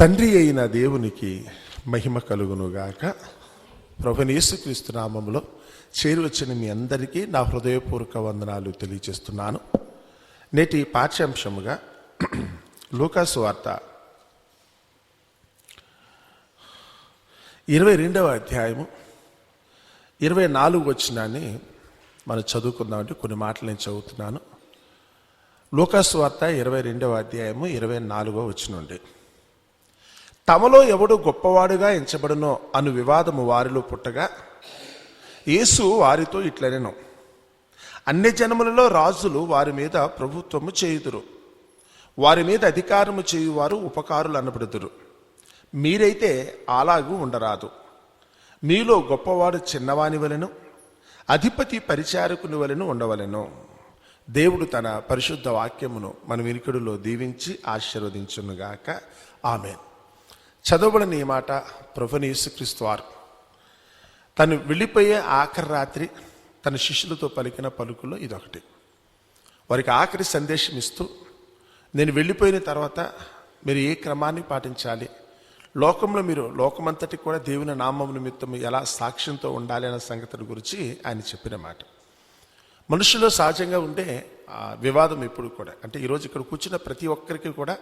తండ్రి అయిన దేవునికి మహిమ కలుగునుగాక. ప్రభుని యేసుక్రీస్తు నామంలో చేరువచ్చిన మీ అందరికీ నా హృదయపూర్వక వందనాలు తెలియజేస్తున్నాను. నేటి పాఠ్యాంశముగా లూకాసు వార్త ఇరవై రెండవ అధ్యాయము ఇరవై నాలుగు వచ్చినాన్ని మనం చదువుకుందామంటే కొన్ని మాటలు నేను చదువుతున్నాను. లూకాసు వార్త ఇరవై రెండవ అధ్యాయము ఇరవై నాలుగో వచ్చినండి తమలో ఎవడు గొప్పవాడుగా ఎంచబడునో అను వివాదము వారిలో పుట్టగా యేసు వారితో ఇట్లనెను. అన్ని జనములలో రాజులు వారి మీద ప్రభుత్వము చేయుదురు. వారి మీద అధికారము చేయువారు ఉపకారులు అనబడుదురు. మీరైతే అలాగూ ఉండరాదు. మీలో గొప్పవాడు చిన్నవాని వలెను అధిపతి పరిచారకుని వలెను ఉండవలెను. దేవుడు తన పరిశుద్ధ వాక్యమును మన వినికిడిలో దీవించి ఆశీర్వదించునుగాక. ఆమెను. చదవబడిన ఈ మాట ప్రభుని యేసుక్రీస్తు వారు. తను వెళ్ళిపోయే ఆఖరి రాత్రి తన శిష్యులతో పలికిన పలుకులు ఇదొకటి. వారికి ఆఖరి సందేశం ఇస్తూ నేను వెళ్ళిపోయిన తర్వాత మీరు ఏ క్రమాన్ని పాటించాలి? లోకంలో మీరు లోకమంతటి కూడా దేవుని నామం నిమిత్తం ఎలా సాక్ష్యంతో ఉండాలి అన్న సంగతిని గురించి ఆయన చెప్పిన మాట. మనుషుల్లో సహజంగా ఉండే ఆ, వివాదం ఇప్పుడు కూడా అంటే ఈరోజు ఇక్కడ కూర్చున్న ప్రతి ఒక్కరికి కూడా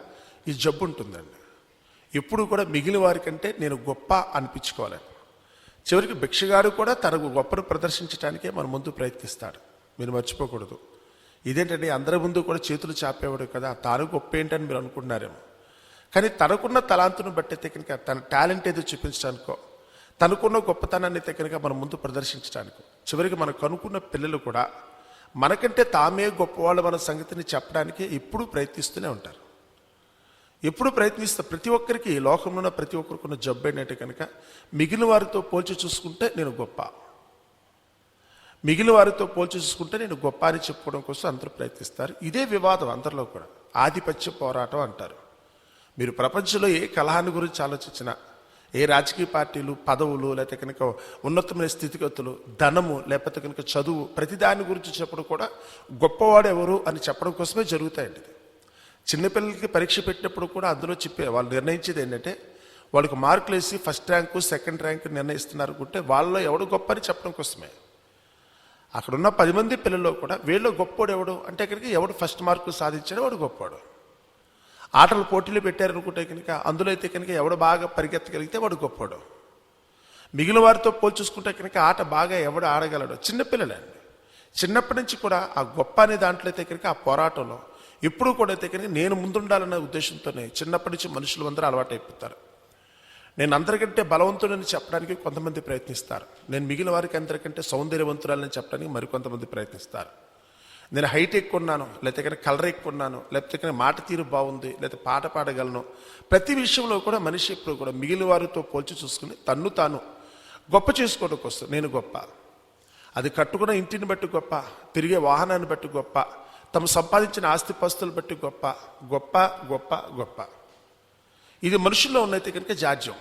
ఈ జబ్బు ఉంటుందండి. ఎప్పుడు కూడా మిగిలిన వారికంటే నేను గొప్ప అనిపించుకోవాలి. చివరికి భిక్షగాడు కూడా తనకు గొప్పను ప్రదర్శించడానికే మన ముందు ప్రయత్నిస్తాడు. మీరు మర్చిపోకూడదు. ఇదేంటంటే అందరి ముందు కూడా చేతులు చాపేవాడు కదా తాను గొప్ప ఏంటని మీరు అనుకుంటున్నారేమో. కానీ తనకున్న తలాంతును బట్టి కనుక తన టాలెంట్ ఏదో చూపించడానికో తనకున్న గొప్పతనాన్ని కనుక మన ముందు ప్రదర్శించడానికో చివరికి మనకు కనుక్కున్న పిల్లలు కూడా మనకంటే తామే గొప్పవాళ్ళు మన సంగతిని చెప్పడానికి ఎప్పుడూ ప్రయత్నిస్తూనే ఉంటారు. ఎప్పుడు ప్రయత్నిస్తా ప్రతి ఒక్కరికి ఈ లోకంలో ఉన్న ప్రతి ఒక్కరికి ఉన్న జబ్బు ఏంటంటే కనుక మిగిలిన వారితో పోల్చి చూసుకుంటే నేను గొప్ప. మిగిలిన వారితో పోల్చి చూసుకుంటే నేను గొప్ప అని చెప్పుకోవడం కోసం అందరూ ప్రయత్నిస్తారు. ఇదే వివాదం అందరిలో కూడా. ఆధిపత్య పోరాటం అంటారు. మీరు ప్రపంచంలో ఏ కలహాన్ని గురించి ఆలోచించినా ఏ రాజకీయ పార్టీలు పదవులు లేకపోతే కనుక ఉన్నతమైన స్థితిగతులు ధనము లేకపోతే కనుక చదువు ప్రతి దాని గురించి చెప్పడం కూడా గొప్పవాడు ఎవరు అని చెప్పడం కోసమే జరుగుతాయండి ఇది. చిన్నపిల్లలకి పరీక్ష పెట్టినప్పుడు కూడా అందులో చెప్పే వాళ్ళు నిర్ణయించేది ఏంటంటే వాళ్ళకి మార్కులు వేసి ఫస్ట్ ర్యాంకు సెకండ్ ర్యాంకు నిర్ణయిస్తున్నారు అనుకుంటే వాళ్ళలో ఎవడు గొప్ప అని చెప్పడం కోసమే. అక్కడ ఉన్న పది మంది పిల్లల్లో కూడా వీళ్ళు గొప్పోడు ఎవడు? అంటే కనుక ఎవడు ఫస్ట్ మార్కు సాధించాడో వాడు గొప్పోడు. ఆటలు పోటీలు పెట్టారనుకుంటే కనుక అందులో అయితే కనుక ఎవడు బాగా పరిగెత్తగలిగితే వాడు గొప్పోడు. మిగిలిన వారితో పోల్చూసుకుంటే కనుక ఆట బాగా ఎవడు ఆడగలడు? చిన్నపిల్లలండి. చిన్నప్పటి నుంచి కూడా ఆ గొప్ప అనే దాంట్లో అయితే కనుక ఆ పోరాటంలో ఎప్పుడు కూడా అయితే కానీ నేను ముందుండాలన్న ఉద్దేశంతోనే చిన్నప్పటి నుంచి మనుషులు అందరూ అలవాటు అయిపోతారు నేను అందరికంటే బలవంతుడని చెప్పడానికి కొంతమంది ప్రయత్నిస్తారు. నేను మిగిలిన వారికి అందరికంటే సౌందర్యవంతురాలని చెప్పడానికి మరికొంతమంది ప్రయత్నిస్తారు. నేను హైట్ ఎక్కున్నాను లేకపోతే కానీ కలర్ ఎక్కున్నాను లేకపోతే కానీ మాట తీరు బాగుంది లేకపోతే పాట పాడగలను. ప్రతి విషయంలో కూడా మనిషి ఎప్పుడు కూడా మిగిలిన వారితో పోల్చి చూసుకుని తన్ను తాను గొప్ప చేసుకోవడానికి వస్తుంది నేను గొప్ప. అది కట్టుకున్న ఇంటిని బట్టి గొప్ప తిరిగే వాహనాన్ని బట్టి గొప్ప తమ సంపాదించిన ఆస్తిపాస్తులు బట్టి గొప్ప గొప్ప గొప్ప గొప్ప. ఇది మనుషుల్లో ఉన్నైతే కనుక జాడ్యం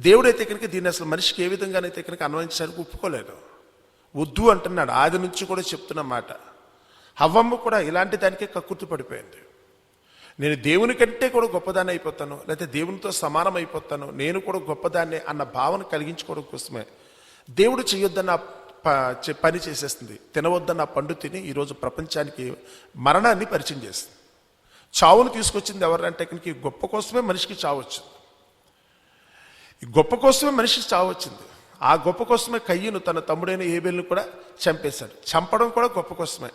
దేవుడైతే కనుక దీన్ని అసలు మనిషికి ఏ విధంగానైతే కనుక అన్వయించడానికి ఒప్పుకోలేదు. వద్దు అంటున్నాడు. ఆది నుంచి కూడా చెప్తున్న మాట. హవ్వమ్మ కూడా ఇలాంటి దానికే కక్కుర్తి పడిపోయింది. నేను దేవుని కంటే కూడా గొప్పదాన్ని అయిపోతాను లేకపోతే దేవునితో సమానం అయిపోతాను నేను కూడా గొప్పదాన్ని అన్న భావన కలిగించుకోవడం కోసమే దేవుడు చేయొద్దన్న పని చేసేస్తుంది. తినవద్దన్న పండు తిని ఈరోజు ప్రపంచానికి మరణాన్ని పరిచయం చేస్తుంది. చావును తీసుకొచ్చింది ఎవరంటే ఇక్కడికి గొప్ప కోసమే మనిషికి చావు వచ్చింది. ఈ గొప్ప కోసమే మనిషికి చావు వచ్చింది. ఆ గొప్ప కోసమే కయ్యను తన తమ్ముడైన ఏబేల్ని కూడా చంపేశాడు. చంపడం కూడా గొప్ప కోసమే.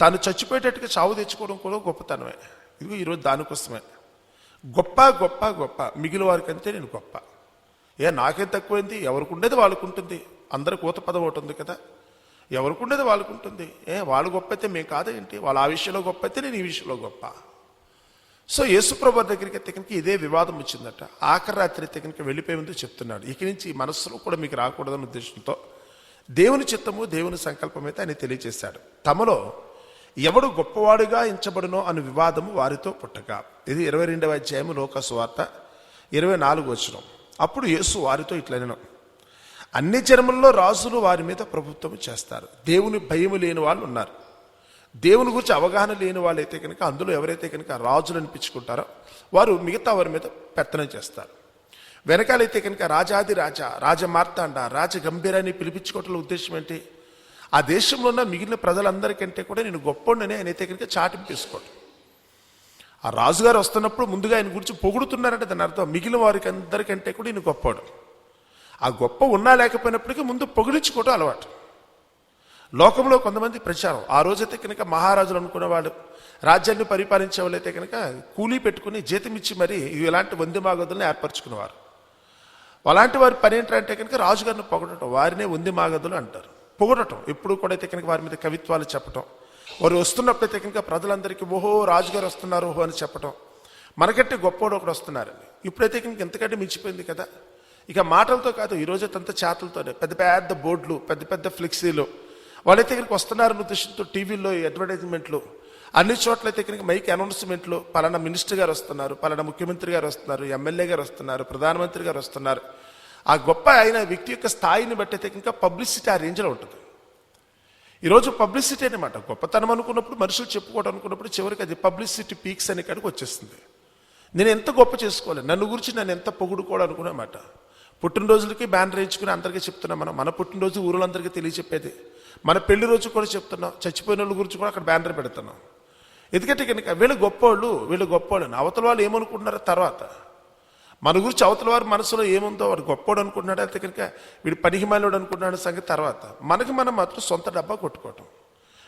తాను చచ్చిపోయేటట్టుగా చావు తెచ్చుకోవడం కూడా గొప్పతనమే. ఇది ఈరోజు దానికోసమే గొప్ప గొప్ప గొప్ప. మిగిలిన వారికంటే నేను గొప్ప. ఏ నాకేం తక్కువైంది? ఎవరికి ఉండేది వాళ్ళకు ఉంటుంది అందరికి ఊత పదం ఒకటి ఉంది కదా. ఎవరికి ఉండేది వాళ్ళకు ఉంటుంది ఏ వాళ్ళు గొప్ప అయితే మేము కాదేంటి వాళ్ళు ఆ విషయంలో గొప్ప అయితే నేను ఈ విషయంలో గొప్ప. సో యేసుప్రభు దగ్గరికి తెగనికి ఇదే వివాదం వచ్చిందట. ఆఖరి రాత్రి తెగనికి వెళ్ళిపోయి ముందు చెప్తున్నాడు. ఇక నుంచి మనస్సులో కూడా మీకు రాకూడదన్న ఉద్దేశంతో దేవుని చిత్తము దేవుని సంకల్పం అయితే ఆయన తెలియజేశాడు. తమలో ఎవడు గొప్పవాడుగా ఎంచబడునో అను వివాదము వారితో పుట్టగా ఇది ఇరవై రెండవ అధ్యాయము లోకసు వార్త ఇరవై నాలుగు వచ్చిన అప్పుడు యేసు వారితో ఇట్లనను. అన్ని జన్మల్లో రాజులు వారి మీద ప్రభుత్వం చేస్తారు. దేవుని భయము లేని వాళ్ళు ఉన్నారు. దేవుని గురించి అవగాహన లేని వాళ్ళైతే కనుక అందులో ఎవరైతే కనుక రాజులు అనిపించుకుంటారో వారు మిగతా వారి మీద పెత్తనం చేస్తారు. వెనకాలైతే కనుక రాజాది రాజా రాజమార్తాండ రాజ గంభీరాన్ని పిలిపించుకోవటం ఉద్దేశం ఏంటి? ఆ దేశంలో ఉన్న మిగిలిన ప్రజలందరికంటే కూడా నేను గొప్పోడని ఆయన అయితే కనుక చాటింపు తీసుకోవటం. ఆ రాజుగారు వస్తున్నప్పుడు ముందుగా ఆయన గురించి పొగుడుతున్నారంటే దాని అర్థం మిగిలిన వారికి అందరికంటే కూడా ఈయన గొప్పవాడు ఆ గొప్ప ఉన్నా లేకపోయినప్పటికీ ముందు పొగిడించుకోవటం అలవాటు. లోకంలో కొంతమంది ప్రచారం. ఆ రోజైతే కనుక మహారాజులు అనుకునే వాళ్ళు రాజ్యాన్ని పరిపాలించే వాళ్ళైతే కనుక కూలీ పెట్టుకుని జీతం ఇచ్చి మరి ఇలాంటి వంది మాగదులను ఏర్పరచుకునేవారు. అలాంటి వారి పని ఏంటంటే కనుక రాజుగారిని పొగడటం. వారినే వంది మాగదులు అంటారు. పొగడటం. ఎప్పుడు కూడా అయితే కనుక వారి మీద కవిత్వాలు చెప్పటం. వారు వస్తున్నప్పుడు అయితే కనుక ప్రజలందరికీ ఓహో రాజుగారు వస్తున్నారు ఓహో అని చెప్పటం. మనకంటే గొప్పవాడు ఒకడు వస్తున్నారని ఇప్పుడైతే కనుక ఎంతకంటే మించిపోయింది కదా. ఇక మాటలతో కాదు ఈరోజు తంత చేతలతోనే. పెద్ద పెద్ద బోర్డులు పెద్ద పెద్ద ఫ్లెక్సీలు. వాళ్ళైతే ఇక్కడికి వస్తున్నారన్న ఉద్దేశంతో టీవీల్లో అడ్వర్టైజ్మెంట్లు అన్ని చోట్ల అయితే కనుక మైక్ అనౌన్స్మెంట్లు పలానా మినిస్టర్ గారు వస్తున్నారు పలానా ముఖ్యమంత్రి గారు వస్తున్నారు ఎమ్మెల్యే గారు వస్తున్నారు ప్రధానమంత్రి గారు వస్తున్నారు. ఆ గొప్ప అయిన వ్యక్తి యొక్క స్థాయిని బట్టి అయితే ఇంకా పబ్లిసిటీ ఆ రేంజ్లో ఉంటుంది. ఈరోజు పబ్లిసిటీ అనమాట గొప్పతనం అనుకున్నప్పుడు మనుషులు చెప్పుకోవడం అనుకున్నప్పుడు చివరికి అది పబ్లిసిటీ పీక్స్ అనే కాడికి వచ్చేస్తుంది. నేను ఎంత గొప్ప చేసుకోవాలి? నన్ను గురించి నన్ను ఎంత పొగుడుకోవాలనుకున్నమాట పుట్టినరోజులకి బ్యానర్ వేయించుకుని అందరికీ చెప్తున్నాం మనం. మన పుట్టినరోజు ఊరులందరికీ తెలియచెప్పేది మన పెళ్ళి రోజు కూడా చెప్తున్నాం. చచ్చిపోయిన వాళ్ళ గురించి కూడా అక్కడ బ్యానర్ పెడుతున్నాం. ఎందుకంటే కనుక వీళ్ళు గొప్పవాళ్ళు వీళ్ళు గొప్పవాళ్ళు అవతల వాళ్ళు ఏమనుకుంటున్నారు తర్వాత. మన గురించి అవతల వారి మనసులో ఏముందో వాడు గొప్పవాడు అనుకుంటున్నాడు. అయితే కనుక వీడు పనికిమాలోడు అనుకుంటున్నాడు సంగతి తర్వాత. మనకి మనం మాత్రం సొంత డబ్బా కొట్టుకోవటం.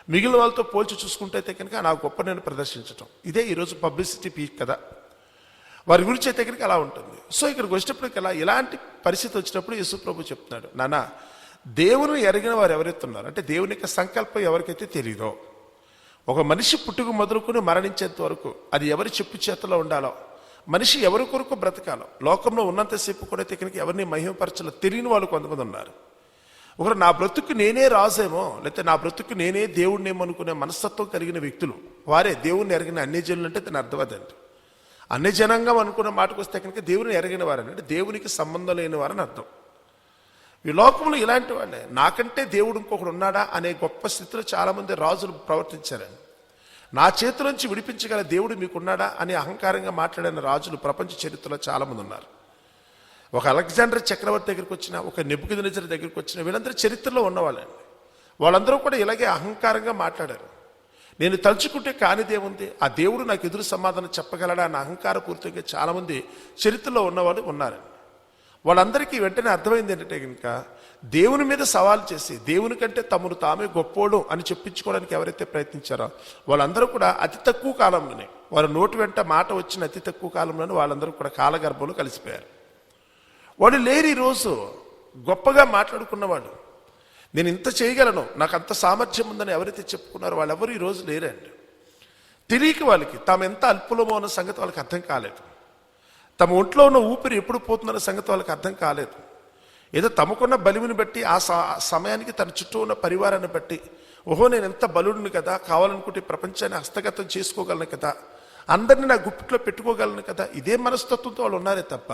మిగిలిన వాళ్ళతో పోల్చి చూసుకుంటే అయితే కనుక నా గొప్ప నేను ప్రదర్శించటం. ఇదే ఈరోజు పబ్లిసిటీ పీక్ కదా. వారి గురించి దగ్గరికి అలా ఉంటుంది. సో ఇక్కడికి వచ్చినప్పటికి అలా ఇలాంటి పరిస్థితి వచ్చినప్పుడు యేసుప్రభు చెప్తున్నాడు నానా దేవుని ఎరిగిన వారు ఎవరైతే ఉన్నారు అంటే దేవుని యొక్క సంకల్పం ఎవరికైతే తెలియదో ఒక మనిషి పుట్టుకు మొదలుకొని మరణించేంత వరకు అది ఎవరి చెప్పు చేతిలో ఉండాలో మనిషి ఎవరి కొరకు బ్రతకాలో లోకంలో ఉన్నంతసేపు కూడా తెకనికి ఎవరిని మహిమపరచాలో తెలియని వాళ్ళు కొంతమంది ఉన్నారు. ఒకరు నా బ్రతుకు నేనే రాజేమో లేకపోతే నా బ్రతుకు నేనే దేవుణ్ణేమో అనుకునే మనస్తత్వం కలిగిన వ్యక్తులు వారే దేవుణ్ణి ఎరిగిన అన్ని జనులు అంటే దాని అర్థమదండి అన్ని జనాంగం అనుకున్న మాటకు వస్తే కనుక దేవుని ఎరగిన వారని అంటే దేవునికి సంబంధం లేని వారని అర్థం. ఈ లోకంలో ఇలాంటి వాళ్ళే. నాకంటే దేవుడు ఇంకొకడు ఉన్నాడా అనే గొప్ప స్థితిలో చాలామంది రాజులు ప్రవర్తించారని. నా చేతిలోంచి విడిపించగల దేవుడు మీకున్నాడా అని అహంకారంగా మాట్లాడిన రాజులు ప్రపంచ చరిత్రలో చాలామంది ఉన్నారు. ఒక అలెగ్జాండర్ చక్రవర్తి దగ్గరికి వచ్చిన ఒక నెబ్బుకి దగ్గరికి వచ్చిన వీళ్ళందరూ చరిత్రలో ఉన్నవాళ్ళండి. వాళ్ళందరూ కూడా ఇలాగే అహంకారంగా మాట్లాడారు. నేను తలుచుకుంటే కానిదేముంది ఆ దేవుడు నాకు ఎదురు సమాధానం చెప్పగలడా అని అహంకారపూరితంగా చాలామంది చరిత్రలో ఉన్నవాళ్ళు ఉన్నారు. వాళ్ళందరికీ వెంటనే అర్థమైంది ఏంటంటే కనుక దేవుని మీద సవాల్ చేసి దేవుని కంటే తమను తామే గొప్పోడు అని చెప్పించుకోవడానికి ఎవరైతే ప్రయత్నించారో వాళ్ళందరూ కూడా అతి తక్కువ కాలంలోనే వారి నోటి వెంట మాట వచ్చిన అతి తక్కువ కాలంలోనే వాళ్ళందరూ కూడా కాలగర్భంలో కలిసిపోయారు. వాళ్ళు లేరు ఈరోజు గొప్పగా మాట్లాడుకున్నవాడు నేను ఇంత చేయగలను నాకు అంత సామర్థ్యం ఉందని ఎవరైతే చెప్పుకున్నారో వాళ్ళెవరు ఈరోజు లేరండి. తెలియక వాళ్ళకి తాము ఎంత అల్పులమో అన్న సంగతి వాళ్ళకి అర్థం కాలేదు. తమ ఒంట్లో ఉన్న ఊపిరి ఎప్పుడు పోతుందన్న సంగతి వాళ్ళకి అర్థం కాలేదు. ఏదో తమకున్న బలిమిని బట్టి ఆ సమయానికి తన చుట్టూ ఉన్న పరివారాన్ని బట్టి ఓహో నేను ఎంత బలుడిని కదా కావాలనుకుంటే ప్రపంచాన్ని హస్తగతం చేసుకోగలను కదా అందరిని నా గుప్పిట్లో పెట్టుకోగలను కదా ఇదే మనస్తత్వంతో వాళ్ళు ఉన్నారే తప్ప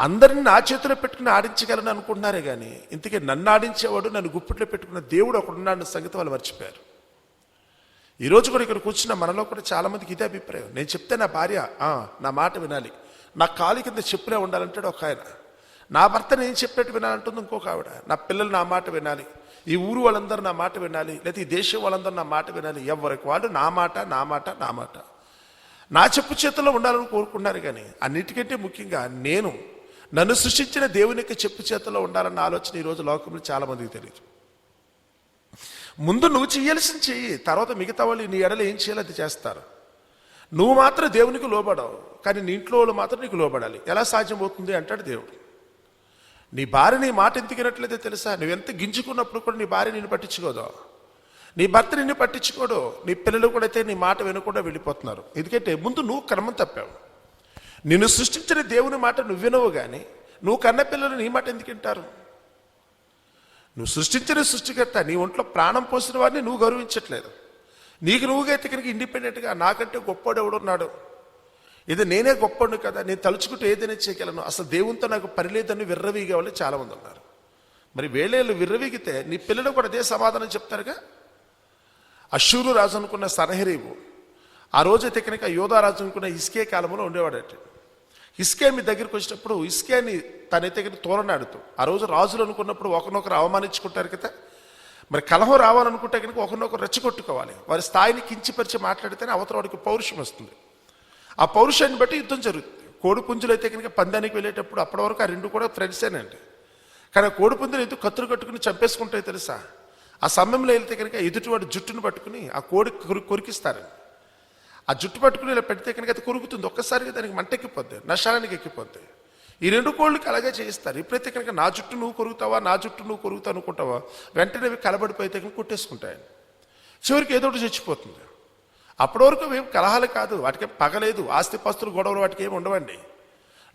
అందరిని నా చేతిలో పెట్టుకుని ఆడించగలను అనుకుంటున్నారే కానీ ఇంతకీ నన్ను ఆడించేవాడు నన్ను గుప్పిట్లో పెట్టుకున్న దేవుడు ఒకడున్నాడన్న సంగతి వాళ్ళు మర్చిపోయారు. ఈరోజు కూడా ఇక్కడ కూర్చున్న మనలో కూడా చాలామందికి ఇదే అభిప్రాయం. నేను చెప్తే నా భార్య నా మాట వినాలి. నా కాలు కింద చెప్పులే ఉండాలంటాడు ఒక ఆయన. నా భర్త నేను చెప్పినట్టు వినాలంటుంది ఇంకొక ఆవిడ. నా పిల్లలు నా మాట వినాలి. ఈ ఊరు వాళ్ళందరూ నా మాట వినాలి. లేదా ఈ దేశం వాళ్ళందరూ నా మాట వినాలి. ఎవరికి వాళ్ళు నా మాట నా మాట నా మాట. నా చెప్పు చేతుల్లో ఉండాలని కోరుకున్నారు కానీ అన్నిటికంటే ముఖ్యంగా నేను నన్ను సృష్టించిన దేవుని యొక్క చెప్పు చేతిలో ఉండాలన్న ఆలోచన ఈరోజు లోకంలో చాలామందికి తెలియదు ముందు నువ్వు చేయాల్సింది చెయ్యి తర్వాత మిగతా వాళ్ళు నీ ఎడలు ఏం చేయాలో అది చేస్తారు. నువ్వు మాత్రం దేవునికి లోబడవు కానీ నీ ఇంట్లో వాళ్ళు మాత్రం నీకు లోబడాలి. ఎలా సాధ్యమవుతుంది అంటాడు దేవుడు. నీ భార్య నీ మాట ఎందుకినట్లయితే తెలుసా? నువ్వెంత గింజుకున్నప్పుడు కూడా నీ భార్య నిన్ను పట్టించుకోదు. నీ భర్త నిన్ను పట్టించుకోడు. నీ పిల్లలు కూడా అయితే నీ మాట వినకుండా వెళ్ళిపోతున్నారు. ఎందుకంటే ముందు నువ్వు క్రమం తప్పావు. నిన్ను సృష్టించిన దేవుని మాట నువ్వు వినవు కానీ నువ్వు కన్న పిల్లలు నీ మాట ఎందుకు వింటారు? నువ్వు సృష్టించిన సృష్టికర్త నీ ఒంట్లో ప్రాణం పోసిన వారిని నువ్వు గౌరవించట్లేదు. నీకు నువ్వుగా అయితే ఇండిపెండెంట్గా నాకంటే గొప్పవాడు ఎవడున్నాడు ఇది నేనే గొప్పవాడు కదా నేను తలుచుకుంటే ఏదైనా చేయగలను. అసలు దేవునితో నాకు పనిలేదని విర్రవీగే వాళ్ళు చాలామంది ఉన్నారు. మరి వేళేళ్ళు విర్రవీగితే నీ పిల్లలు కూడా అదే సమాధానం చెప్తారుగా? అశూరు రాజు అనుకున్న సనహరీబు ఆ రోజైతే కనుక యోధారాజు అనుకున్న ఇస్కే కాలంలో ఉండేవాడట. ఇస్కే మీ దగ్గరికి వచ్చినప్పుడు ఇస్కేని తనైతే కనుక తోలనాడుతూ ఆ రోజు రాజులు అనుకున్నప్పుడు ఒకరినొకరు అవమానించుకుంటారు కదా. మరి కలహం రావాలనుకుంటే కనుక ఒకరినొకరు రెచ్చగొట్టుకోవాలి. వారి స్థాయిని కించిపరిచి మాట్లాడితేనే అవతల వాడికి పౌరుషం వస్తుంది. ఆ పౌరుషాన్ని బట్టి యుద్ధం జరుగుతుంది. కోడిపుంజులు అయితే కనుక పందానికి వెళ్ళేటప్పుడు అప్పటి వరకు ఆ రెండు కూడా ఫ్రెండ్సేనండి. కానీ కోడిపుంజులు కోడి ఎందుకు కత్తులు కట్టుకుని చంపేసుకుంటాయి తెలుసా? ఆ సమయంలో వెళ్తే కనుక ఎదుటివాడు జుట్టును పట్టుకుని ఆ కోడి కొరికిస్తారండి. ఆ జుట్టు పట్టుకుని ఇలా పెడితే కనుక అది కొరుకుతుంది. ఒక్కసారిగా దానికి మంటెక్కిపోద్ది నష్టానికి ఎక్కిపోద్ది. ఈ రెండు కోళ్ళకి అలాగే చేయిస్తారు. ఎప్పుడైతే కనుక నా జుట్టు నువ్వు కొరుకుతావా నా జుట్టు నువ్వు కొరుకుతావు అనుకుంటావా వెంటనే అవి కలబడిపోయితే కనుక కొట్టేసుకుంటాయని చివరికి ఏదో ఒకటి చచ్చిపోతుంది. అప్పటి వరకు ఏం కలహాలు కాదు వాటికి పగలేదు ఆస్తిపాస్తులు గొడవలు వాటికి ఏమి ఉండవండి.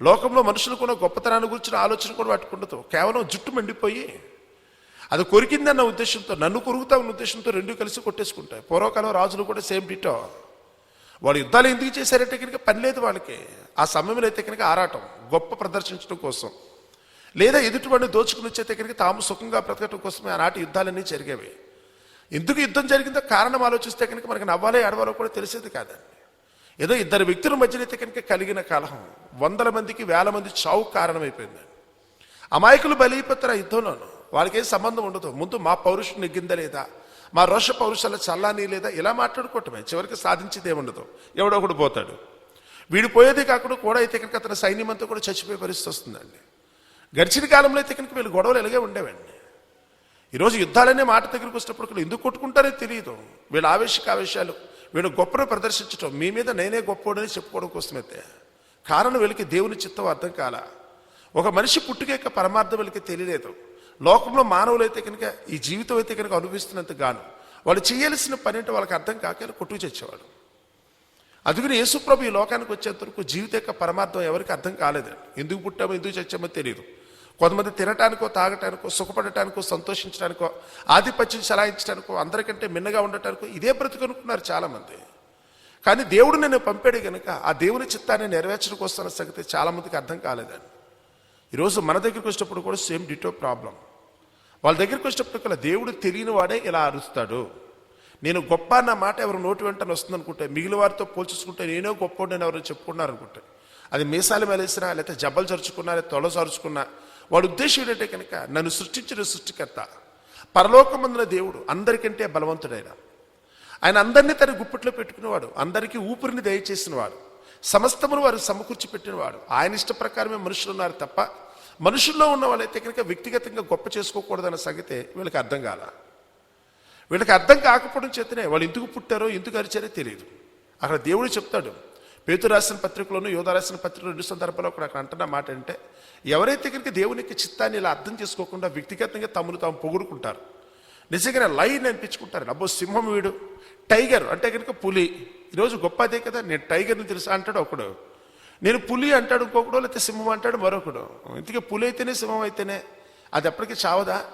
లోకంలో మనుషులు కూడా గొప్పతనాన్ని గురించిన ఆలోచన కూడా వాటికి ఉండదు. కేవలం జుట్టు మండిపోయి అది కొరికిందన్న ఉద్దేశంతో నన్ను కొరుకుతామన్న ఉద్దేశంతో రెండు కలిసి కొట్టేసుకుంటాయి. పూర్వకాలం రాజులు కూడా సేమ్ డిటో. వాళ్ళు యుద్ధాలు ఎందుకు చేశారంటే కనుక పని లేదు వాళ్ళకి. ఆ సమయంలో అయితే కనుక ఆరాటం గొప్ప ప్రదర్శించడం కోసం. లేదా ఎదుటివాడిని దోచుకుని వచ్చేతే కనుక తాము సుఖంగా బ్రతకటం కోసమే ఆనాటి యుద్ధాలన్నీ జరిగేవి. ఎందుకు యుద్ధం జరిగిందో కారణం ఆలోచిస్తే కనుక మనకి నవ్వాలో ఏడవాలో కూడా తెలిసేది కాదండి. ఏదో ఇద్దరు వ్యక్తుల మధ్యనైతే కనుక కలిగిన కలహం వందల మందికి వేల మంది చావు కారణమైపోయింది. అమాయకులు బలిపోతారు ఆ యుద్ధంలోనూ. వాళ్ళకేం సంబంధం ఉండదు. ముందు మా పౌరుషం నెగ్గిందా లేదా? మా రోష పౌరుషాల చల్లాని లేదా ఇలా మాట్లాడుకోవటమే. చివరికి సాధించేది ఏముండదు? ఎవడో ఒకడు పోతాడు. వీడు పోయేది కాకుండా కూడా అయితే కనుక అతని సైన్యం అంతా కూడా చచ్చిపోయే పరిస్థితి వస్తుందండి. గడిచిన కాలంలో అయితే కనుక వీళ్ళు గొడవలు ఎలాగే ఉండేవండి. ఈరోజు యుద్ధాలనే మాట దగ్గరికి వచ్చినప్పుడు ఎందుకు కొట్టుకుంటారో తెలియదు వీళ్ళ ఆవేశక ఆవేశాలు వీళ్ళు గొప్పను ప్రదర్శించడం మీ మీద నేనే గొప్పోడని చెప్పుకోవడం కోసమైతే. కారణం వీళ్ళకి దేవుని చిత్తం అర్థం కాల. ఒక మనిషి పుట్టుక యొక్క పరమార్థం వీళ్ళకి తెలియలేదు. లోకంలో మానవులైతే కనుక ఈ జీవితం అయితే కనుక అనుభవిస్తున్నంత గాను వాళ్ళు చేయాల్సిన పని అంటే వాళ్ళకి అర్థం కాక కొట్టుకు చచ్చేవాడు. అందుకని యేసుప్రభు ఈ లోకానికి వచ్చేంత వరకు జీవిత యొక్క పరమార్థం ఎవరికి అర్థం కాలేదు. ఎందుకు పుట్టామో ఎందుకు చచ్చామో తెలియదు కొంతమంది తినటానికో తాగటానికో సుఖపడటానికో సంతోషించడానికో ఆధిపత్యం చలాయించడానికో అందరికంటే మిన్నగా ఉండటానికో ఇదే బ్రతుకనుకున్నారు చాలామంది. కానీ దేవుడు నేను పంపాడు కనుక ఆ దేవుని చిత్తాన్ని నెరవేర్చడం వస్తున్న సంగతి చాలామందికి అర్థం కాలేదండి. ఈరోజు మన దగ్గరికి వచ్చినప్పుడు కూడా సేమ్ డిటో ప్రాబ్లం. వాళ్ళ దగ్గరికి వచ్చినప్పుడు దేవుడు తెలియని వాడే ఇలా అరుస్తాడు. నేను గొప్ప అన్న మాట ఎవరు నోటి వెంటనే వస్తుందనుకుంటే మిగిలిన వారితో పోల్చుకుంటే నేనే గొప్ప నేను ఎవరు చెప్పుకున్నారు అనుకుంటే అది మీసాలు మెలేసినా లేకపోతే జబ్బలు చరుచుకున్నా లేదా తొల చరుచుకున్నా వాడు ఉద్దేశం ఏంటంటే కనుక నన్ను సృష్టించిన సృష్టికర్త పరలోకమందున దేవుడు అందరికంటే బలవంతుడైన ఆయన అందరినీ తన గుప్పట్లో పెట్టుకునేవాడు అందరికీ ఊపిరిని దయచేసినవాడు సమస్తమును వారు సమకూర్చి పెట్టినవాడు ఆయన ఇష్ట ప్రకారమే మనుషులు ఉన్నారు తప్ప మనుషుల్లో ఉన్న వాళ్ళైతే కనుక వ్యక్తిగతంగా గొప్ప చేసుకోకూడదన్న సంగతే వీళ్ళకి అర్థం కాల. వీళ్ళకి అర్థం కాకపోవడం చేతనే వాళ్ళు ఎందుకు పుట్టారో ఎందుకు అరిచారో తెలియదు. అక్కడ దేవుడు చెప్తాడు. పేతు రాసిన పత్రికలోను యోధ రాసిన పత్రికలో రెండు సందర్భాల్లో కూడా అక్కడ అంటున్న మాట అంటే ఎవరైతే కనుక దేవునికి చిత్తాన్ని ఇలా అర్థం చేసుకోకుండా వ్యక్తిగతంగా తమను తాము పొగుడుకుంటారు నిజంగానే లైన్ అనిపించుకుంటారు. అబ్బో సింహం వీడు టైగర్ అంటే కనుక పులి. ఈరోజు గొప్ప అదే కదా నేను టైగర్ని తెలుసా అంటాడు ఒకడు. నేను పులి అంటాడు ఇంకొకడు లేకపోతే సింహం అంటాడు మరొకడు. ఇంతకీ పులి అయితేనే సింహం అయితేనే? అది ఎప్పటికీ చావదా?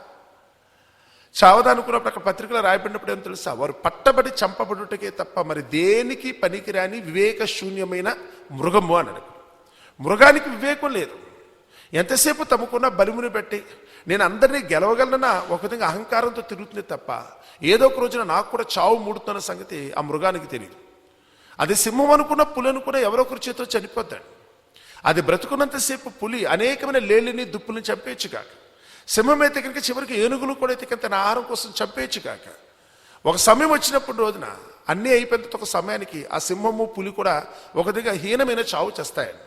చావదా అనుకున్నప్పుడు అక్కడ పత్రికలో రాయబడినప్పుడు ఏం తెలుసా? వారు పట్టబడి చంపబడుటకే తప్ప మరి దేనికి పనికిరాని వివేక శూన్యమైన మృగము అన్నాడు మృగానికి వివేకం లేదు. ఎంతసేపు తమకున్న బలిముని పెట్టి నేను అందరినీ గెలవగలనన్న ఒక విధంగా అహంకారంతో తిరుగుతుంది తప్ప ఏదో ఒక రోజున నాకు కూడా చావు మూడుతున్న సంగతి ఆ మృగానికి తెలియదు అది సింహం అనుకున్న పులి అనుకున్న ఎవరొకరి చేతిలో చనిపోతాడు. అది బ్రతుకున్నంతసేపు పులి అనేకమైన లేలిని దుప్పుల్ని చంపేయచ్చు కాక. సింహం అయితే కనుక చివరికి ఏనుగులు కూడా అయితే తన ఆహారం కోసం చంపేయచ్చు కాక. ఒక సమయం వచ్చినప్పుడు రోజున అన్నీ అయిపోయిన ఒక సమయానికి ఆ సింహము పులి కూడా ఒక దగ్గర హీనమైన చావు చేస్తాయండి.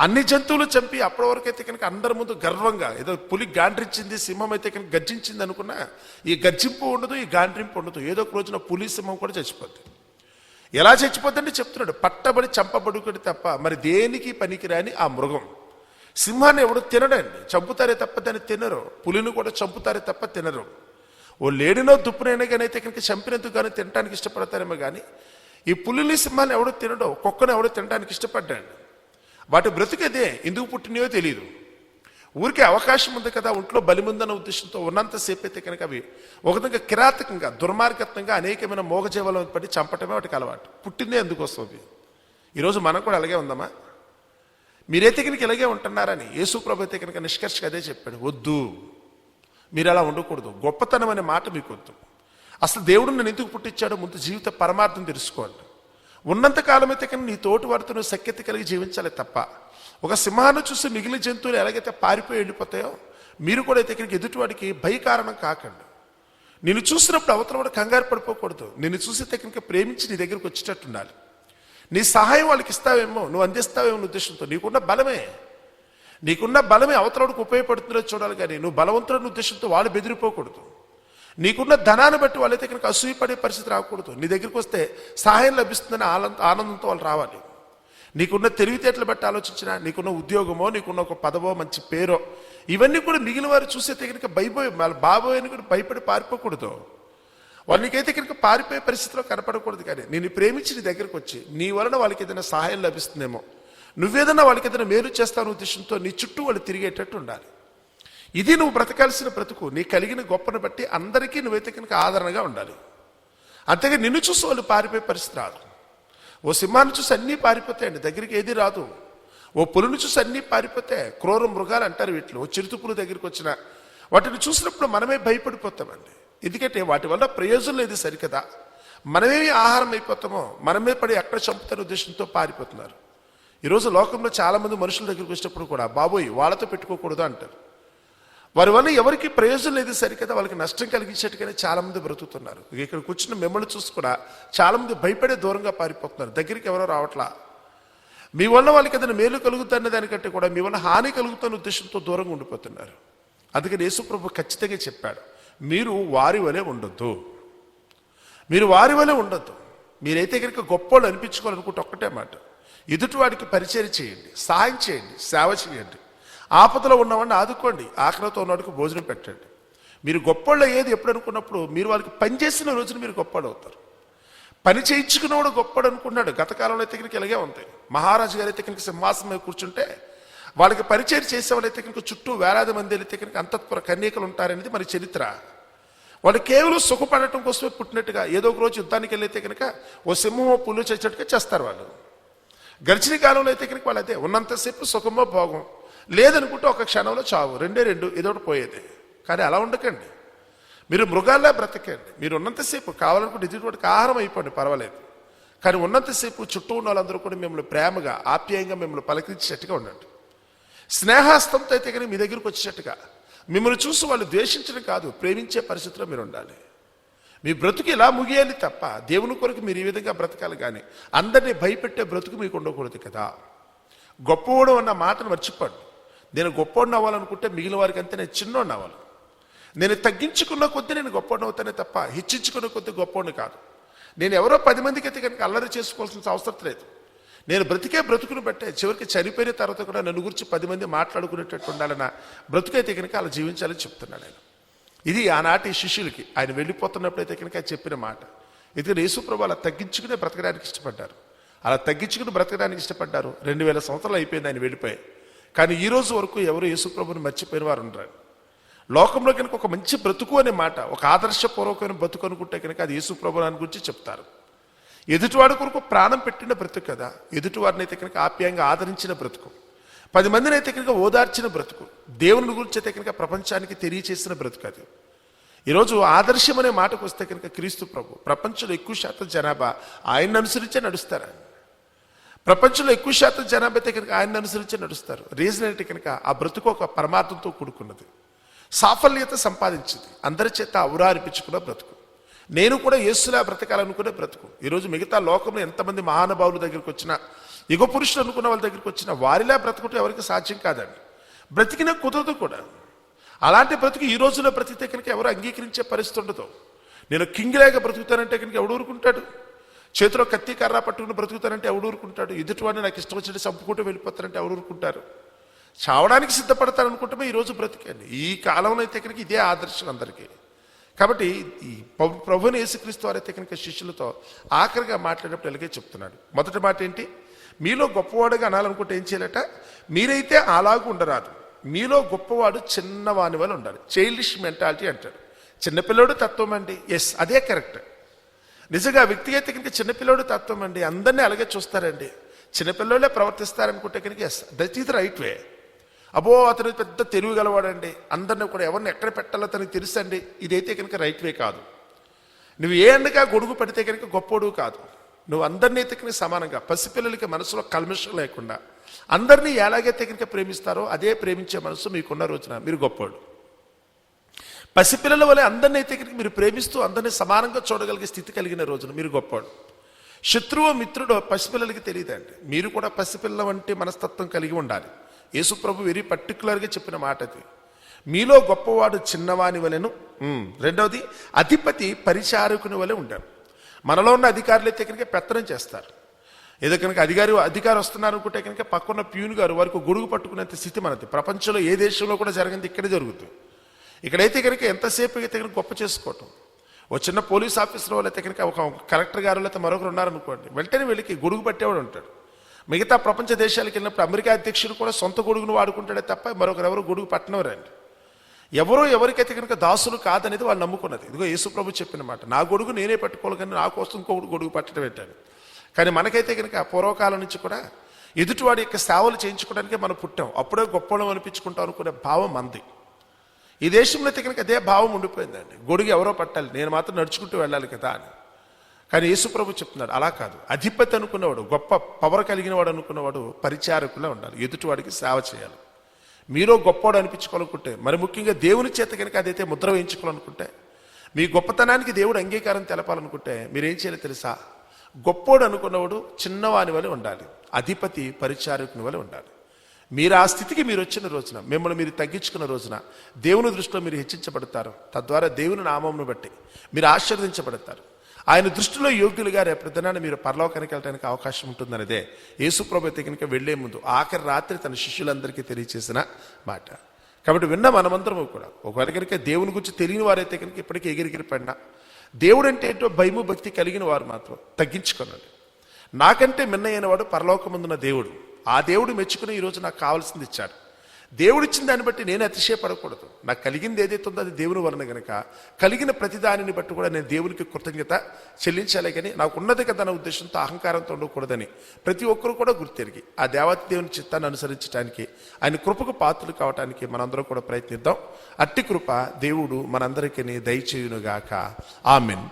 అన్ని జంతువులు చంపి అప్పటి వరకు అయితే కనుక అందరి ముందు గర్వంగా ఏదో పులి గాండ్రించింది సింహం అయితే కనుక గర్జించింది అనుకున్నా ఈ గర్జింపు ఉండదు ఈ గాండ్రింపు ఉండదు. ఏదో ఒక రోజున పులి సింహం కూడా చచ్చిపోద్ది. ఎలా చచ్చిపోద్దంటే చెప్తున్నాడు. పట్టబడి చంపబడుకుని తప్ప మరి దేనికి పనికిరాని ఆ మృగం? సింహాన్ని ఎవడు తినడండి? చంపుతారే తప్ప దాన్ని తినరు. పులిని కూడా చంపుతారే తప్ప తినరు. ఓ లేడినో దుప్పునైనా కానీ అయితే కనుక చంపినందుకు కానీ తినడానికి ఇష్టపడతారేమో కానీ ఈ పులిని సింహాన్ని ఎవడో తినడో కుక్కను ఎవడో తినడానికి ఇష్టపడ్డాడు? వాటి బ్రతుకదే ఎందుకు పుట్టినయో తెలియదు ఊరికే అవకాశం ఉంది కదా ఒంట్లో బలిముందన్న ఉద్దేశంతో ఉన్నంతసేపు అయితే కనుక అవి ఒక విధంగా కిరాతకంగా దుర్మార్గత్వంగా అనేకమైన మోగజీవాలను పడి చంపటమే వాటికి అలవాటు. పుట్టిందే ఎందుకు వస్తుంది? ఈరోజు మనం కూడా అలాగే ఉందమ్మా. మీరైతే కనుక ఇలాగే ఉంటున్నారని యేసుప్రభు అయితే కనుక నిష్కర్షగా అదే చెప్పాడు వద్దు. మీరు అలా ఉండకూడదు. గొప్పతనం అనే మాట మీకు వద్దు. అసలు దేవుడు నన్ను ఎందుకు పుట్టించాడో ముందు జీవిత పరమార్థం తెలుసుకోండి. ఉన్నంత కాలమైతే కానీ నీ తోటి వారితో నువ్వు సఖ్యత కలిగి జీవించాలి తప్ప. ఒక సింహాన్ని చూసి మిగిలిన జంతువులు ఎలాగైతే పారిపోయి వెళ్ళిపోతాయో మీరు కూడా అయితే ఇక్కడికి ఎదుటివాడికి భయకారణం కాకండి. నిన్ను చూసినప్పుడు అవతల వాడు కంగారు పడిపోకూడదు. నిన్ను చూసి తెగనిక ప్రేమించి నీ దగ్గరికి వచ్చేటట్టు ఉండాలి. నీ సహాయం వాళ్ళకి ఇస్తావేమో నువ్వు అందిస్తావేమో ఉద్దేశంతో. నీకున్న బలమే. నీకున్న బలమే అవతలవాడికి ఉపయోగపడుతుందో చూడాలి కానీ నువ్వు బలవంతుడు ఉద్దేశంతో వాళ్ళు బెదిరిపోకూడదు. నీకున్న ధనాన్ని బట్టి వాళ్ళైతే ఇక్కడికి అసూయపడే పరిస్థితి రాకూడదు. నీ దగ్గరికి వస్తే సహాయం లభిస్తుందని ఆనందంతో వాళ్ళు రావాలి. నీకున్న తెలివితేటలు బట్టి ఆలోచించినా నీకున్న ఉద్యోగమో నీకున్న ఒక పదవో మంచి పేరో ఇవన్నీ కూడా మిగిలిన వారు చూసే దగ్గరికి భయపోయి వాళ్ళ బాబోయని కూడా భయపడి పారిపోకూడదు. వాళ్ళకైతే ఇక్కడికి పారిపోయే పరిస్థితిలో కనపడకూడదు కానీ నేను ప్రేమించి నీ దగ్గరకు వచ్చి నీ వలన వాళ్ళకి ఏదైనా సహాయం లభిస్తుందేమో. నువ్వేదన్నా వాళ్ళకి ఏదైనా మేలు చేస్తాను ఉద్దేశంతో నీ చుట్టూ వాళ్ళు తిరిగేటట్టు ఉండాలి. ఇది నువ్వు బ్రతకాల్సిన బ్రతుకు. నీ కలిగిన గొప్పను బట్టి అందరికీ నువ్వైతే కనుక ఆదరణగా ఉండాలి. అంతేగా నిన్ను చూసి వాళ్ళు పారిపోయే పరిస్థితి రాదు. ఓ సింహాన్ని చూసి అన్నీ పారిపోతాయండి దగ్గరికి ఏది రాదు. ఓ పులిని చూసి అన్నీ పారిపోతాయి. క్రూర మృగాలు అంటారు వీటిలో. ఓ చిరుతుపుల దగ్గరికి వచ్చిన వాటిని చూసినప్పుడు మనమే భయపడిపోతామండి. ఎందుకంటే వాటి వల్ల ప్రయోజనం లేదు సరికదా. మనమేమి ఆహారం అయిపోతామో మనమే పడి ఎక్కడ చంపుతారు ఉద్దేశంతో పారిపోతున్నారు. ఈరోజు లోకంలో చాలామంది మనుషుల దగ్గరికి వచ్చినప్పుడు కూడా బాబోయ్ వాళ్ళతో పెట్టుకోకూడదు అంటారు. వారి వల్ల ఎవరికి ప్రయోజనం లేదు సరికదా వాళ్ళకి నష్టం కలిగించేట్టుగానే చాలామంది బ్రతుకుతున్నారు. ఇక్కడ కూర్చున్న మిమ్మల్ని చూసి కూడా చాలామంది భయపడే దూరంగా పారిపోతున్నారు. దగ్గరికి ఎవరో రావట్లా. మీ వల్ల వాళ్ళకి ఏదైనా మేలు కలుగుతున్న దానికంటే కూడా మీ వల్ల హాని కలుగుతున్న ఉద్దేశంతో దూరంగా ఉండిపోతున్నారు. అందుకని యేసుప్రభు ఖచ్చితంగా చెప్పాడు మీరు వారి వలె ఉండొద్దు. మీరు వారి వలె ఉండొద్దు. మీరైతే కనుక గొప్పోళ్ళు అనిపించుకోవాలనుకుంటే ఒక్కటే మాట. ఎదుటివాడికి పరిచయం చేయండి సహాయం చేయండి సేవ చేయండి. ఆపదలో ఉన్నవాడిని ఆదుకోండి. ఆకలితో ఉన్నవాడికి భోజనం పెట్టండి. మీరు గొప్పళ్ళు ఏది ఎప్పుడు అనుకున్నప్పుడు మీరు వాళ్ళకి పని చేసిన రోజున మీరు గొప్పడు అవుతారు. పని చేయించుకున్నవాడు గొప్పడు అనుకున్నాడు గత కాలంలో అయితే కనుక ఇలాగే ఉంది. మహారాజు గారి అయితే కనుక సింహాసనం మీద కూర్చుంటే వాళ్ళకి పరిచయం చేసేవాళ్ళైతే కనుక చుట్టూ వేలాది మంది అయితే కనుక అంతఃపుర కన్యకలు ఉంటారనేది మన చరిత్ర. వాళ్ళు కేవలం సుఖపడటం కోసమే పుట్టినట్టుగా ఏదో ఒక రోజు యుద్ధానికి వెళ్ళైతే కనుక ఓ సింహమో పుల్లు చేసేట్టుగా చేస్తారు వాళ్ళు. గడిచిన కాలంలో అయితే కనుక వాళ్ళు అదే ఉన్నంతసేపు సుఖమో భోగం. లేదనుకుంటే ఒక క్షణంలో చావు. రెండే రెండు ఏదోటి పోయేది. కానీ అలా ఉండకండి. మీరు మృగాల్లా బ్రతకండి. మీరు ఉన్నంతసేపు కావాలనుకుంటే ఎదుటివాడికి ఆహారం అయిపోండి పర్వాలేదు. కానీ ఉన్నంతసేపు చుట్టూ ఉన్న వాళ్ళందరూ కూడా మిమ్మల్ని ప్రేమగా ఆప్యాయంగా మిమ్మల్ని పలకరించేట్టుగా ఉండండి. స్నేహాస్తంతో అయితే కానీ మీ దగ్గరికి వచ్చేటట్టుగా. మిమ్మల్ని చూసి వాళ్ళు ద్వేషించడం కాదు ప్రేమించే పరిస్థితిలో మీరు ఉండాలి. మీ బ్రతుకు ఇలా ముగియాలి తప్ప దేవుని కొరకు మీరు ఈ విధంగా బ్రతకాలి కానీ అందరినీ భయపెట్టే బ్రతుకు మీకు ఉండకూడదు కదా. గొప్పవాడు అన్న మాటను మర్చిపోండి. నేను గొప్పవాడిని అవ్వాలనుకుంటే మిగిలిన వారికి అంతే నేను చిన్నోడిని అవ్వాలి. నేను తగ్గించుకున్న కొద్దీ నేను గొప్పవాడిని అవుతానే తప్ప హెచ్చించుకున్న కొద్దీ గొప్పవాడిని కాదు. నేను ఎవరో పది మందికి అయితే కనుక అల్లరి చేసుకోవాల్సిన అవసరం లేదు. నేను బ్రతికే బ్రతుకుని బట్టే చివరికి చనిపోయిన తర్వాత కూడా నన్ను గురించి పది మంది మాట్లాడుకునేటట్టు ఉండాలన్న బ్రతుకైతే కనుక అలా జీవించాలని చెప్తున్నాను నేను. ఇది ఆనాటి శిష్యులకి ఆయన వెళ్ళిపోతున్నప్పుడైతే కనుక చెప్పిన మాట. ఇది యేసుప్రభు అలా తగ్గించుకునే బ్రతకడానికి ఇష్టపడ్డారు. అలా తగ్గించుకుని బ్రతకడానికి ఇష్టపడ్డారు. రెండు వేల సంవత్సరాలు అయిపోయింది ఆయన వెళ్ళిపోయి. కానీ ఈ రోజు వరకు ఎవరు యేసుప్రభుని మర్చిపోయిన వారు ఉండరు. లోకంలో కనుక ఒక మంచి బ్రతుకు అనే మాట ఒక ఆదర్శపూర్వకమైన బ్రతుకు అనుకుంటే కనుక అది యేసుప్రభుని అని గురించి చెప్తారు. ఎదుటివాడి కొరకు ప్రాణం పెట్టిన బ్రతుకు కదా ఎదుటివారిని అయితే కనుక ఆప్యాయంగా ఆదరించిన బ్రతుకు. పది మందిని అయితే కనుక ఓదార్చిన బ్రతుకు దేవుని గురించి అయితే కనుక ప్రపంచానికి తెలియచేసిన బ్రతుకు అది. ఈరోజు ఆదర్శం అనే మాటకు వస్తే కనుక క్రీస్తు ప్రభు ప్రపంచంలో ఎక్కువ శాతం జనాభా ఆయన్ని అనుసరించే నడుస్తారు? ప్రపంచంలో ఎక్కువ శాతం జనాభా అయితే కనుక ఆయన అనుసరించి నడుస్తారు. రీజన్ ఏంటి కనుక ఆ బ్రతుకు ఒక పరమార్థంతో కూడుకున్నది. సాఫల్యత సంపాదించింది. అందరి చేత ఔరా అనిపించుకున్న బ్రతుకు. నేను కూడా యేసులా బ్రతకాలనుకునే బ్రతుకు. ఈరోజు మిగతా లోకంలో ఎంతమంది మహానుభావుల దగ్గరికి వచ్చినా యుగ పురుషులు అనుకున్న వాళ్ళ దగ్గరికి వచ్చినా వారిలా బ్రతుకుంటే ఎవరికి సాధ్యం కాదండి. బ్రతికినా కుదరదు కూడా. అలాంటి బ్రతుకు ఈ రోజులో బ్రతికితే కనుక ఎవరు అంగీకరించే పరిస్థితి ఉండదు. నేను కింగ్ లేక బ్రతుకుతానంటే కనుక ఎవడు ఊరుకుంటాడు? చేతిలో కత్తి కర్ర పట్టుకుని బ్రతుకుతానంటే ఎవడు ఊరుకుంటాడు? ఎదుటివాడిని నాకు ఇష్టం వచ్చినట్టు చంపుకుంటూ వెళ్ళిపోతారంటే ఎవడు ఊరుకుంటారు? చావడానికి సిద్ధపడతారు అనుకుంటే ఈ రోజు బ్రతికండి ఈ కాలంలో అయితే కనుక ఇదే ఆదర్శం అందరికీ. కాబట్టి ఈ ప్రభు- ప్రభుని యేసుక్రీస్తు వారైతే కనుక శిష్యులతో ఆఖరిగా మాట్లాడినప్పుడు ఇలాగే చెప్తున్నాడు. మొదటి మాట ఏంటి? మీలో గొప్పవాడుగా అనాలనుకుంటే ఏం చేయాలట? మీరైతే అలాగూ ఉండరాదు. మీలో గొప్పవాడు చిన్నవాని వల్ల ఉండాలి. చైల్డిష్ మెంటాలిటీ అంటాడు. చిన్నపిల్లడు తత్వం అండి. ఎస్ అదే కరెక్ట్. నిజంగా వ్యక్తిగత కనుక చిన్నపిల్లోడు తత్వం అండి. అందరినీ అలాగే చూస్తారండి. చిన్నపిల్లలే ప్రవర్తిస్తారనుకుంటే కనుక దట్ ఈజ్ రైట్ వే అబో అతను పెద్ద తెలివి గలవాడండి. అందరిని కూడా ఎవరిని ఎక్కడ పెట్టాలో తనకి తెలుసండి. ఇదైతే కనుక రైట్ వే కాదు. నువ్వు ఏ అండగా గొడుగు పడితే కనుక గొప్పోడు కాదు. నువ్వు అందరినీ ఎత్తుకుని సమానంగా పసిపిల్లలకి మనసులో కల్మషం లేకుండా అందరినీ ఎలాగైతే కనుక ప్రేమిస్తారో అదే ప్రేమించే మనసు మీకున్న రోజున మీరు గొప్పోడు. పసిపిల్లల వలె అందరినీ అయితే మీరు ప్రేమిస్తూ అందరినీ సమానంగా చూడగలిగే స్థితి కలిగిన రోజున మీరు గొప్పవాడు శత్రువు మిత్రుడు పసిపిల్లలకి తెలియదండి. మీరు కూడా పసిపిల్ల వంటి మనస్తత్వం కలిగి ఉండాలి. యేసు ప్రభు వెరీ పర్టికులర్గా చెప్పిన మాట అది. మీలో గొప్పవాడు చిన్నవాని వలెను రెండవది అధిపతి పరిచారకుని వలె ఉంటాడు మనలో ఉన్న అధికారులు అయితే కనుక పెత్తనం చేస్తారు. ఏదో కనుక అధికారి అధికారి వస్తున్నారు అనుకుంటే కనుక పక్కన ప్యూన్ గారు వారికి గొడుగు పట్టుకునేంత స్థితి మనది. ప్రపంచంలో ఏ దేశంలో కూడా జరిగింది ఇక్కడే జరుగుతుంది ఇక్కడైతే కనుక ఎంతసేపు అయితే కనుక గొప్ప చేసుకోవటం. ఓ చిన్న పోలీస్ ఆఫీసర్ వాళ్ళు అయితే కనుక ఒక కలెక్టర్ గారు లేకపోతే మరొకరు ఉన్నారనుకోండి వెంటనే వెళ్ళి గొడుగు పట్టేవాడు ఉంటాడు. మిగతా ప్రపంచ దేశాలకు వెళ్ళినప్పుడు అమెరికా అధ్యక్షుడు కూడా సొంత గొడుగును వాడుకుంటాడే తప్ప మరొకరు ఎవరు గొడుగు పట్టనవరండి ఎవరో ఎవరికైతే కనుక దాసులు కాదనేది వాళ్ళు నమ్ముకున్నది. ఇదిగో యేసుప్రభు చెప్పిన మాట నా గొడుగు నేనే పెట్టుకోవాలి కానీ నా కోసం ఇంకో గొడుగు పట్టడం పెట్టాను కానీ మనకైతే కనుక పూర్వకాలం నుంచి కూడా ఎదుటివాడి యొక్క సేవలు చేయించుకోవడానికే మనం పుట్టాం. అప్పుడే గొప్పలం అనిపించుకుంటాం అనుకునే భావం అంది ఈ దేశంలో అయితే కనుక అదే భావం ఉండిపోయిందండి. గొడుగు ఎవరో పట్టాలి నేను మాత్రం నడుచుకుంటూ వెళ్ళాలి కదా అని. కానీ యేసుప్రభు చెప్తున్నాడు అలా కాదు. అధిపతి అనుకున్నవాడు గొప్ప పవర్ కలిగిన వాడు అనుకున్నవాడు పరిచారకులా ఉండాలి ఎదుటివాడికి సేవ చేయాలి. మీరో గొప్పవాడు అనిపించుకోవాలనుకుంటే మరి ముఖ్యంగా దేవుని చేత కనుక అదైతే ముద్ర వేయించుకోవాలనుకుంటే మీ గొప్పతనానికి దేవుడు అంగీకారం తెలపాలనుకుంటే మీరేం చేయాలి తెలుసా? గొప్పోడు అనుకున్నవాడు చిన్నవాని వలె ఉండాలి అధిపతి పరిచారకుని వలె ఉండాలి. మీరు ఆ స్థితికి మీరు వచ్చిన రోజున మిమ్మల్ని మీరు తగ్గించుకున్న రోజున దేవుని దృష్టిలో మీరు హెచ్చించబడతారు. తద్వారా దేవుని నామంను బట్టి మీరు ఆశీర్వదించబడతారు. ఆయన దృష్టిలో యోగ్యులుగా రేపు దినాన్ని మీరు పరలోకానికి వెళ్ళడానికి అవకాశం ఉంటుందనేదే. యేసుప్రభు అయితే కనుక వెళ్ళే ముందు ఆఖరి రాత్రి తన శిష్యులందరికీ తెలియచేసిన మాట. కాబట్టి విన్న మనమందరము కూడా ఒకవేళ కనుక దేవుని గురించి తెలియని వారైతే కనుక ఇప్పటికీ ఎగిరిగిరి పడినా దేవుడు అంటే ఏంటో భయము భక్తి కలిగిన వారు మాత్రం తగ్గించుకోనండి. నాకంటే మిన్నయ్యైన వాడు పరలోకముందున్న దేవుడు. ఆ దేవుడు మెచ్చుకుని ఈరోజు నాకు కావాల్సింది ఇచ్చాడు. దేవుడు ఇచ్చిన దాన్ని బట్టి నేను అతిశయపడకూడదు. నాకు కలిగింది ఏదైతే ఉందో అది దేవుని వలన గనక కలిగిన ప్రతిదానిని బట్టి కూడా నేను దేవునికి కృతజ్ఞత చెల్లించాలి కానీ నాకు ఉన్నది కదా అన్న ఉద్దేశంతో అహంకారంతో ఉండకూడదని ప్రతి ఒక్కరు కూడా గుర్తెరిగి ఆ దేవత దేవుని చిత్తాన్ని అనుసరించడానికి ఆయన కృపకు పాత్రలు కావడానికి మనందరం కూడా ప్రయత్నిద్దాం. అట్టి కృప దేవుడు మనందరికీ దయచేయునుగాక. ఆమెన్.